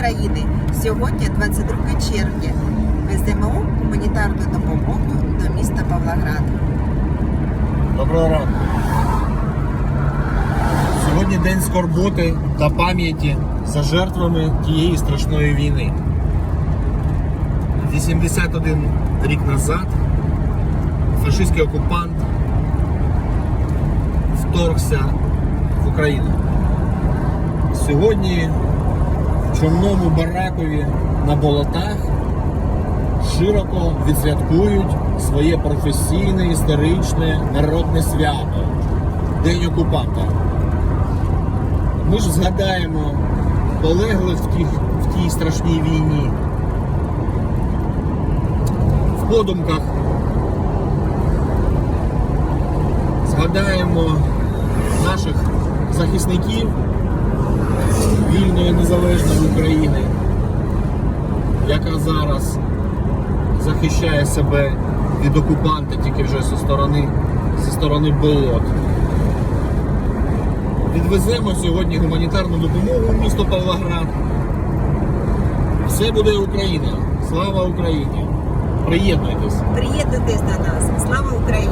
України. Сьогодні 22 червня. Веземо гуманітарну допомогу до міста Павлоград. Доброго ранку. Сьогодні день скорботи та пам'яті за жертвами тієї страшної війни. 81 рік назад фашистський окупант вторгся в Україну. Сьогодні чорному баракові на болотах широко відсвяткують своє професійне, історичне народне свято День окупанта. Ми ж згадаємо полеглих в, тих, в тій страшній війні. В подумках згадаємо наших захисників вільної незалежної України, яка зараз захищає себе від окупанта тільки вже зі сторони, зі сторони болот. Відвеземо сьогодні гуманітарну допомогу в місто Павлоград. Все буде Україна. Слава Україні! Приєднуйтесь! Приєднуйтесь до нас. Слава Україні!